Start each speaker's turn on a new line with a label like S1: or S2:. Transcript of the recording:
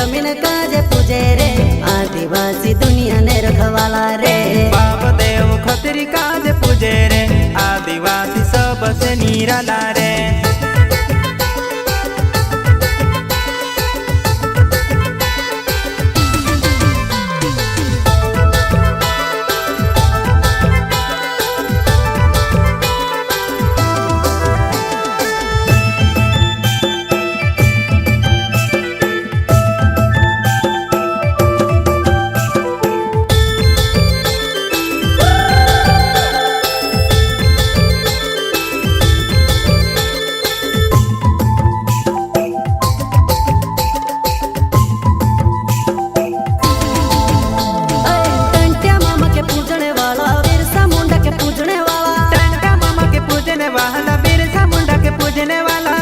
S1: ज़मीन काज पूजे रे। आदिवासी दुनिया ने रखवाला रे।
S2: बाप देव खतरी काज पूजे रे। आदिवासी सबसे निराला रे। પૂજને વાલા